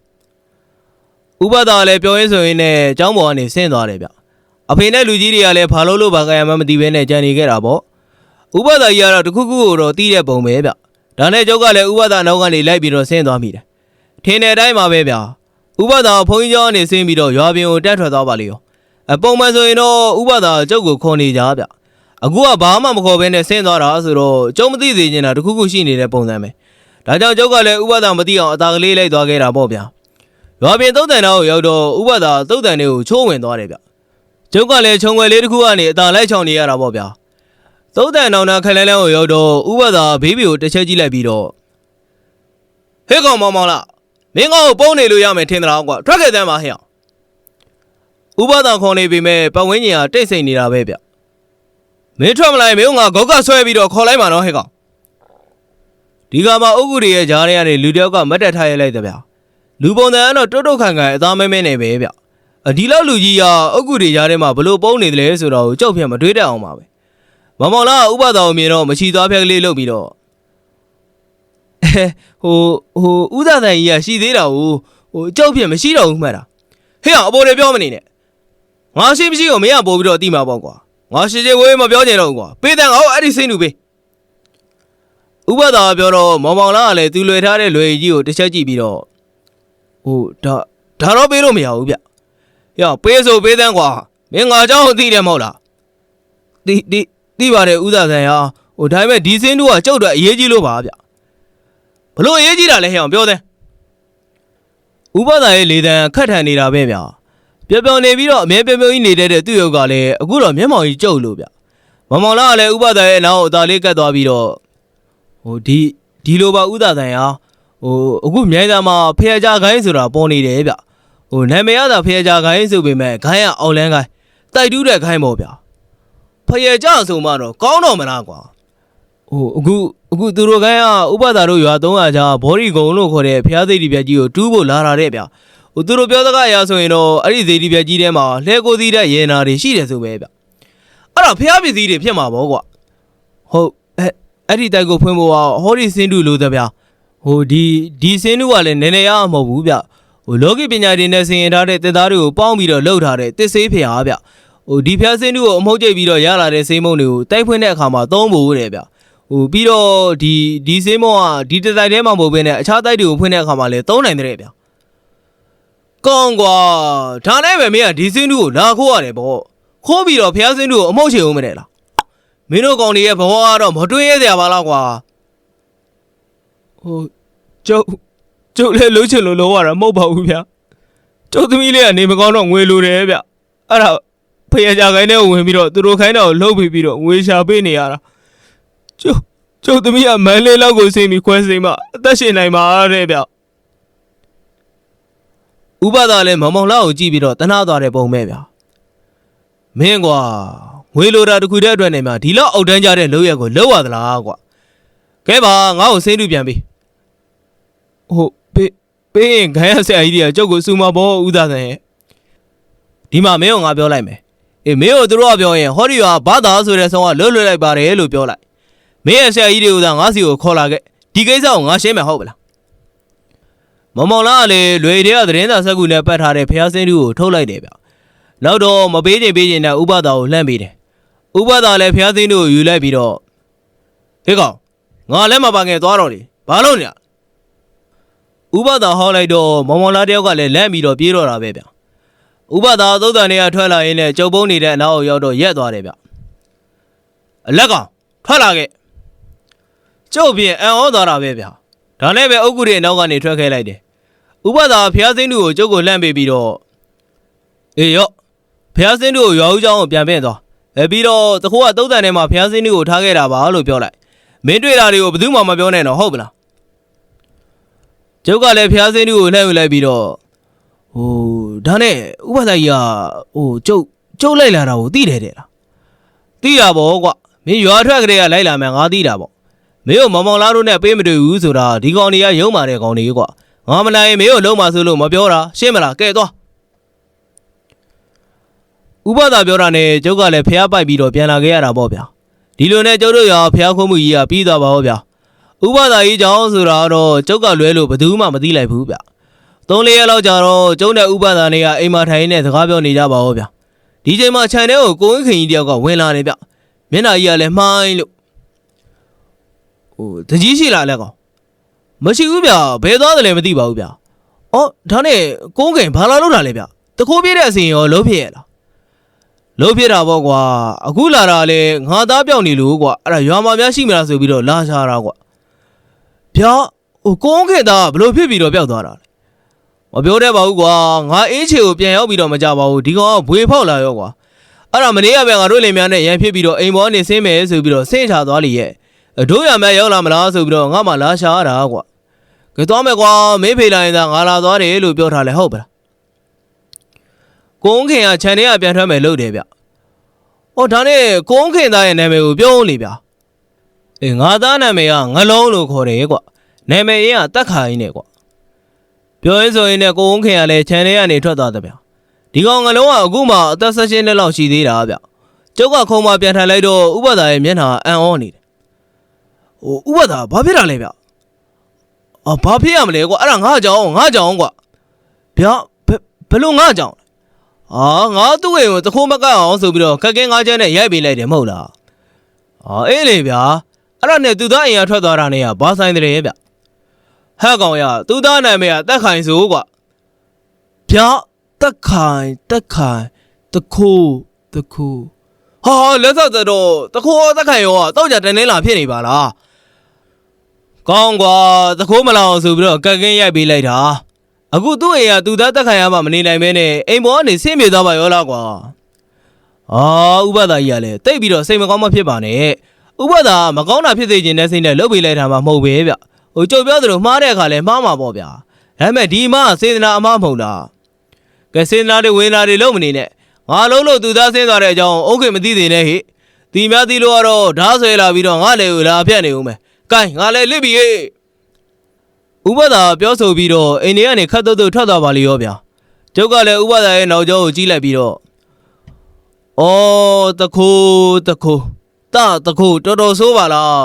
ဥပဒါလည်းပြောရင်းဆိုရင်လည်းចောင်းပေါ်ကနေဆင်းသွားတယ်ဗျ။အဖေနဲ့လူကြီးတွေကလည်းဘာလို့လို့ဘာကရမှမသိဘဲနဲ့ကြံနေခဲ့တာပေါ့။ဥပဒါကြီးကတော့တခုခုကိုတော့တီးတဲ့ပုံပဲဗျ။ဒါနဲ့ကျုပ်ကလည်းဥပဒါနောက်ကနေလိုက်ပြီးတော့ဆင်းသွားမိတယ်။ထင်းတဲ့အတိုင်းပါပဲဗျ။ဥပဒါဘုန်းကြီးကျောင်းကနေဆင်းပြီးတော့ရွာပြင်ကိုတက်ထွက်သွားပါလေရော။အပုံမှန်ဆိုရင်တော့ဥပဒါကျုပ်ကိုခေါ်နေကြဗျ။အခုကဘာမှမခေါ်ဘဲနဲ့ဆင်းသွားတာဆိုတော့ကျုံမသိသေးချင်တာတခုခုရှိနေတဲ့ပုံစံပဲဒါကြောင့်ကျုပ်ကလည်းဥပဒါမသိအောင်အသာကလေးလိုက်သွားခဲ့တာပေါ့ဗျာ ရွာပြင်သုတ်တန်တော်ကိုရောက်တော့ဥပဒါသုတ်တန်တွေကိုချိုးဝင်သွားတယ်ဗျကျုပ်ကလည်းခြုံွယ်လေးတစ်ခုကနေအသာလိုက်ချောင်နေရတာပေါ့ဗျာသုတ်တန်တော်နာခက်လဲလဲကိုရောက်တော့ဥပဒါဘေးဘီကိုတစ်ချက်ကြည့်လိုက်ပြီးတော့ဟေးကောင်မောင်မောင်လားမင်းကောင်ကိုပုံနေလို့ရမယ်ထင်သလားကွာထွက်ခဲ့တဲ့မှာဟဲ့ဥပဒါခေါ်နေပြီမဲ့ပတ်ဝန်းကျင်ကတိတ်ဆိတ်နေတာပဲဗျမင်းထွက်မလိုက်မင်းကငါဂုတ်ကဆွဲပြီးတော့ခေါ်လိုက်မှာနော်ဟဲ့ကောင်ဒီကမှာအုတ်ဂူတွေရဲ့ဂျားတွေကနေလူတယောက်ကမတ်တက်ထားရလိုက်တယ်ဗျ လူပုံစံကတော့တုတ်တုတ်ခန့်ခန့်အသားမဲမဲနေပဲဗျအဒီလောက်လူကြီးကအုတ်ဂူတွေကြားထဲမှာဘလို့ပုံနေတယ်လဲဆိုတော့ကြောက်ဖြတ်မတွေးတတ်အောင်ပါပဲမမောင်လားဥပဒါကိုမြင်တော့မချီသွားဖြက်ကလေးလုပ်ပြီးတော့ဟိုဟိုဥဒတိုင်ကြီးကရှိသေးတာဟိုဟိုကြောက်ဖြတ်မရှိတော့ဘူးမှတ်တာဟဲ့အောင်အပေါ်တွေပြောမနေနဲ့ငါရှိမရှိကိုမင်းကပို့ပြီးတော့တိမှာပေါ့ကွာငါရှိချေဝေးမပြောချင်တော့ဘူးကွာပေးတဲ့ငါ့ကိုအဲ့ဒီစိတ်နူပေးဥပဒါပြောတော့မောင်မောင်လာကလည်းသူလွယ်ထားတဲ့လွယ်ကြီးကိုတစ်ချက်ကြည့်ပြီးတော့ ဟိုဒါဒါတော့ပေးလို့မရဘူးဗျဟေ့ပေးဆိုပေးတဲ့ကွာမင်းငါเจ้าကိုသိတယ်မဟုတ်လားသိသိသိပါတယ်ဥဒဆန်ရဟိုဒါပေမဲ့ဒီစင်းတို့ကကျုပ်တို့အရေးကြီးလို့ပါဗျဘလို့အရေးကြီးတာလဲဟဲ့အောင်ပြောတဲ့ဥပဒါရဲ့လေတံခတ်ထန်နေတာပဲဗျာ ပျော်ပျော်နေပြီးတော့အမြဲပျော်ပျော်ကြီးနေတဲ့တဲ့သူ့ရုပ်ကလည်းအခုတော့မျက်မှောင်ကြီးကျုပ်လို့ဗျမင်မောင်လာကလည်းဥပဒါရဲ့နောက်အသာလေးကတ်သွားပြီးတော့ဟိုဒီဒီလိုပါဥဒဆန်ရာ ဟိုအခုမြိုင်သာမှာဖျက်ကြခိုင်းဆိုတာပေါ်နေတယ်ဗျဟိုနာမည်ရတာဖျက်ကြခိုင်းဆိုပေမဲ့ခိုင်းရအောင်လန်းခိုင်းတိုက်တူးတဲ့ခိုင်းပေါ့ဗျဖျက်ကြဆိုမှတော့ကောင်းတော့မလားကွာဟိုအခုအခုသူတို့ခိုင်းကဥပဒါတို့ရွာ300ကျားဘော်ရီကုံလို့ခေါ်တဲ့ဖျားသိတိပြက်ကြီးကိုတူးဖို့လာတာတဲ့ဗျဟိုသူတို့ပြောစကားအရဆိုရင်တော့အဲ့ဒီသေးတိပြက်ကြီးထဲမှာလှဲကိုသီးတဲ့ရေနာတွေရှိတယ်ဆိုပဲဗျအဲ့ဒါဖျားပစ္စည်းတွေဖြစ်မှာပေါ့ကွာဟုတ်အဲ့အဲ့ဒီတိုက်ကိုဖွင့်ဖို့ကဟောဒီစင်းတူလို့တဲ့ဗျ ဟိုဒီဒီစင်းတူကလည်းနည်းနည်းရမဟုတ်ဘူးဗျဟိုလောကီပညာတွေနဲ့ဆင်ရင်ထားတဲ့တက်သားတွေကိုပေါင်းပြီးတော့လှုပ်ထားတဲ့တစ်ဆေးဖျားဗျဟိုဒီဖျားစင်းတူကိုအမှုတ်ကျိတ်ပြီးတော့ရလာတဲ့ဆေးမုံတွေကိုတိုက်ဖွင့်တဲ့အခါမှာသုံးဖို့တဲ့ဗျဟိုပြီးတော့ဒီဒီဆေးမုံကဒီတစ်တိုက်ထဲမှာမဟုတ်ဘဲနဲ့အခြားတိုက်တွေကိုဖွင့်တဲ့အခါမှာလည်းသုံးနိုင်တဲ့ဗျကောင်းကွာဒါနဲ့ပဲမင်းကဒီစင်းတူကိုလာခိုးရတယ်ပေါ့ခိုးပြီးတော့ဖျားစင်းတူကိုအမှုတ်ချေဦးမနဲ့လားမင်းတို့ကောင်တွေရဲ့ဘဝကတော့မတွေးရစရာပါလားကွာ ဟိုကျုပ်ကျုပ်လည်းလှုပ်ချင်လို့လောရတာမဟုတ်ပါဘူးဗျကျုပ်သမီးလေးကနေမကောင်းတော့ငွေလိုတယ်ဗျအဲ့ဒါဖျားကြခိုင်းတဲ့ဝင်ပြီးတော့သူတို့ခိုင်းတော့လှုပ်ပြီးပြီးတော့ငွေရှာပေးနေရတာကျုပ်ကျုပ်သမီးကမန်းလေးလောက်ကိုစိမ့်ပြီးခွဲစိမ့်မှအသက်ရှင်နိုင်ပါတဲ့ဗျဥပဒါလည်းမောင်မောင်လောက်ကိုကြည့်ပြီးတော့တနာသွားတဲ့ပုံပဲဗျမင်းကွာငွေလိုတာတစ်ခုတည်းအတွက်နေမှာဒီလောက်အောက်တန်းကြတဲ့လောက်ရက်ကိုလောက်ရသလားကွာကဲပါငါ့ကိုစိမ့်လူပြန်ပြီ ဟုတ်ပေးပေးရင်ခိုင်းရဆရာကြီးတွေကကျုပ်ကိုစူမှာပေါ့ဦးသားဆန်ရဲ့ဒီမှာမင်းကငါပြောလိုက်မယ်အေးမင်းတို့တို့ကပြောရင်ဟောဒီကဘာသာဆိုတဲ့ဆောင်းကလွတ်လွတ်လိုက်ပါတယ်လို့ပြောလိုက်မင်းရဲ့ဆရာကြီးတွေကငါစီကိုခေါ်လာခဲ့ဒီကိစ္စကိုငါရှင်းမယ်ဟုတ်ပလားမမောင်လားကလည်းလွေတွေကသတင်းစာဆက်ကူနဲ့ပတ်ထားတဲ့ဖျားစင်းတူကိုထုတ်လိုက်တယ်ဗျနောက်တော့မပေးချင်ပေးချင်တဲ့ဥပဒါကိုလှမ်းပေးတယ်ဥပဒါလည်းဖျားစင်းတူကိုယူလိုက်ပြီးတော့ဟေးကောင်ငါလည်းမပါငယ်သွားတော့လေဘာလို့လဲ ဥပဒါဟောင်းလိုက်တော့မော်မော်လာတယောက်ကလည်းလန့်ပြီးတော့ပြေးတော့တာပဲဗျ။ဥပဒါသုတ်တန်တွေကထွက်လာရင်းနဲ့ကြုံပုံးနေတဲ့အနောက်ကိုရောက်တော့ရက်သွားတယ်ဗျ။အလက်ကောင်ထွက်လာခဲ့။ကျုပ်ပြင်အံ့ဩသွားတာပဲဗျ။ဒါနဲ့ပဲအုတ်ကုတွေအနောက်ကနေထွက်ခဲလိုက်တယ်။ဥပဒါဖျားစင်းတို့ကိုကျုပ်ကိုလန့်ပေးပြီးတော့အေးရော့ဖျားစင်းတို့ကိုရွာဦးကျောင်းကိုပြန်ပြင်သွား။အဲပြီးတော့တခိုးကသုတ်တန်ထဲမှာဖျားစင်းတို့ကိုထားခဲ့တာပါလို့ပြောလိုက်။မင်းတွေ့တာတွေကိုဘယ်သူမှမပြောနဲ့တော့ဟုတ်ပလား။ ကျုပ်ကလည်းဖျားစင်းတူကိုလှည့်ယူလိုက်ပြီးတော့ဟိုဒါနဲ့ဥပဒကြီးကဟိုကျုပ်ကျုပ်လိုက်လာတာကိုသိတယ်တဲ့လားသိတာပေါ့ကွမင်းရွာထွက်ကလေးကလိုက်လာမယ်ငါသိတာပေါ့မင်းတို့မောင်မောင်လားတို့နဲ့ပေးမတွေ့ဘူးဆိုတာဒီကောင်တွေကယုံမာတဲ့ကောင်တွေကွငါမနိုင်ရင်မင်းတို့လုံးမဆိုလို့မပြောတာရှင်းမလားကဲသွားဥပဒါပြောတာနဲ့ကျုပ်ကလည်းဖျားပိုက်ပြီးတော့ပြန်လာခဲ့ရတာပေါ့ဗျာဒီလိုနဲ့ကျုပ်တို့ရွာဖျားခုံးမှုကြီးကပြီးသွားပါဟောဗျာ ဥပဒါကြီးကြောင့်ဆိုတာတော့ကျုပ်ကလွဲလို့ဘယ်သူမှမသိလိုက်ဘူးဗျ။သုံးလေးရက်လောက်ကြာတော့ကျုံနဲ့ဥပဒါနေကအိမ်မှာထိုင်နေစကားပြောနေကြပါဦးဗျ။ဒီချိန်မှာခြံထဲကိုကိုဝင်းခင်ကြီးတယောက်ကဝင်လာနေဗျ။မျက်နှာကြီးကလည်းမှိုင်းလို့ဟိုတကြီးရှိလာလဲကောင်မရှိဘူးဗျ။ဘယ်သွားတယ်လဲမသိပါဘူးဗျ။အော်ဒါနဲ့ကိုဝင်းခင်ဘာလာလို့တာလဲဗျ။တခိုးပြတဲ့အစီရင်ရောလုံးဖြစ်ရဲ့လား။လုံးဖြစ်တာပေါ့ကွာ။အခုလာတာလေငါသားပြောင်းနေလို့ကွာ။အဲ့ဒါရွာမှာများရှိမလားဆိုပြီးတော့လာရှာတာကွာ။ ဗျာဟိုကိုန်းခေတာဘလို့ဖြစ်ပြီးတော့ပျောက်သွားတာလဲမပြောတတ်ပါဘူးကွာငါအေးချေကိုပြန်ရောက်ပြီးတော့မကြပါဘူးဒီကောင်ကဘွေဖောက်လာရောကွာအဲ့ဒါမနေ့ကပဲငါတို့လင်များနဲ့ရန်ဖြစ်ပြီးတော့အိမ်ပေါ်နေဆင်းမယ်ဆိုပြီးတော့ဆင်းချသွားလိရဲ့တို့ရမယ်ရောက်လာမလားဆိုပြီးတော့ငါမှလာရှာရတာကွာကဲသွားမယ်ကွာမင်းဖေးလာရင်သာငါလာသွားတယ်လို့ပြောထားလဲဟုတ်ပါလားကိုန်းခင်ကခြံထဲကပြန်ထွက်မယ်လို့တယ်ဗျဟောဒါနဲ့ကိုန်းခင်သားရဲ့နာမည်ကိုပြောလေဗျာ အေးငါသားနာမည်ကငလုံးလို့ခေါ်တယ်ကွနာမည်ရင်းကတက်ခါရင်းနဲ့ကွပြောရင်းဆိုရင်လည်းကိုဝန်းခင်ကလည်းခြံထဲကနေထွက်သွားတယ်ဗျဒီကောင်ငလုံးကအခုမှအသက်16နှစ်လောက်ရှိသေးတာဗျကျုပ်ကခုံမပြန်ထိုင်လိုက်တော့ဥပဒါရဲ့မျက်နှာအံ့ဩနေတယ်ဟိုဥပဒါဘာဖြစ်တာလဲဗျအော်ဘာဖြစ်ရမလဲကွအဲ့ဒါငါကြောင်ငါကြောင်ကွဗျဘယ်ဘယ်လို့ငါကြောင်လဲအာငါသူ့အိမ်ကိုတခိုးမကအောင်ဆိုပြီးတော့ခက်ကင်းငါးချမ်းနဲ့ရိုက်ပေးလိုက်တယ်မဟုတ်လားအာအေးလေဗျာ အဲ့ဒါနဲ့သူသားအိမ်ကထွက်သွားတာနဲ့ကဘာဆိုင်တယ်ဗျဟဲ့ကောင်ရသူသားနာမည်ကတက်ခိုင်ဆိုကွာဗျာတက်ခိုင်တက်ခိုင်တခိုးတခိုးဟာလက်ဆက်တော့တခိုးတက်ခိုင်ရောတောက်ကြတန်းနေလာဖြစ်နေပါလားကောင်းကွာတခိုးမလာအောင်ဆိုပြီးတော့ကက်ကင်းရိုက်ပေးလိုက်တာအခုသူ့အိမ်ကသူသားတက်ခိုင်ရမှမနေနိုင်မဲနဲ့အိမ်ပေါ်ကနေဆင်းပြေသွားပါရောလားကွာအာဥပဒါကြီးကလည်းတိတ်ပြီးတော့စိတ်မကောင်းမဖြစ်ပါနဲ့ ဥပဒါကမကောင်းတာဖြစ်စေခြင်းနဲ့စိတ်နဲ့လှုပ်ပေးလိုက်တာမှမဟုတ်ပဲဗျဟိုကြုံပြောသလိုမှားတဲ့အခါလဲမှားမှာပေါ့ဗျာဒါပေမဲ့ဒီမှာစေတနာအမှားမဟုတ်လားကဲစေတနာတွေဝေနာတွေလုံးမနေနဲ့ငါလုံးလို့သူသားဆင်းသွားတဲ့အကြောင်းအုတ်ခင်မသိသေးနဲ့ဟိဒီများသိလို့ကတော့ဓာတ်ဆွဲလာပြီးတော့ငါလည်းလာဖြတ်နေဦးမယ်ကဲငါလည်းလစ်ပြီဟေ့ဥပဒါပြောဆိုပြီးတော့အိမ်ထဲကနေခတ်တုတ်တုတ်ထွက်သွားပါလိရောဗျာကျုပ်ကလည်းဥပဒါရဲ့နောက်ကျောကိုကြီးလိုက်ပြီးတော့။အော်တခိုးတခိုး တတခိုးတော်တော်ဆိုးပါလား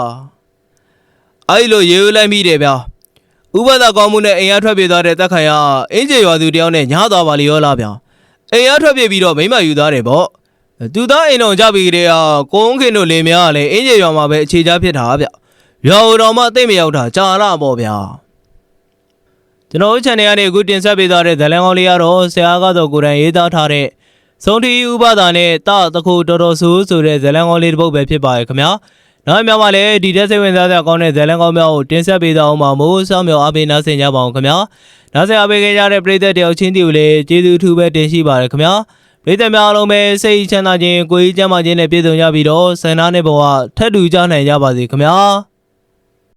။အဲ့လိုရေဦးလိုက်မိတယ်ဗျာ။ဥပဒကောင်းမှုနဲ့အိမ်ရထွက်ပြေးသွားတဲ့တက်ခိုင်ကအင်းကျေရွာသူတယောက်နဲ့ညားသွားပါလေရောလားဗျာ။အိမ်ရထွက်ပြေးပြီးတော့မိမယူသားတယ်ပေါ့။သူသားအိမ်တော်ကြပြီတဲ့ဟာကိုုန်းခင်တို့လင်မယားကလည်းအင်းကျေရွာမှာပဲအခြေချဖြစ်တာဗျ။ရွာဦးတော်မှသိမ့်မရောက်တာကြာလာပေါ့ဗျာ။ကျွန်တော်တို့ channel ကနေအခုတင်ဆက်ပေးသွားတဲ့ဇာတ်လမ်းကောင်းလေးကတော့ဆရာကတော့ကိုယ်တိုင်ရေးသားထားတဲ့ ဆုံးထီဥပဒါနဲ့တတခုတော်တော်ဆိုးဆိုတဲ့ဇလန်ကောင်းလေးတစ်ပုဒ်ပဲဖြစ်ပါရဲ့ခင်ဗျာနောက်များမှလည်းဒီတက်စိတ်ဝင်စားစရာကောင်းတဲ့ဇလန်ကောင်းများကိုတင်ဆက်ပေးသွားအောင်ပါမို့စောင့်မျှော်အားပေးနားဆင်ကြပါအောင်ခင်ဗျာနားဆင်အားပေးကြတဲ့ပရိသတ်တယောက်ချင်းတူလည်းကျေးဇူးအထူးပဲတင်ရှိပါရခင်ဗျာပရိသတ်များအားလုံးပဲစိတ်ချမ်းသာခြင်းကိုယ်ကြီးကျန်းမာခြင်းနဲ့ပြည့်စုံကြပြီးတော့ဆန္ဒနဲ့ဘဝထပ်တူကြနိုင်ကြပါစေခင်ဗျာ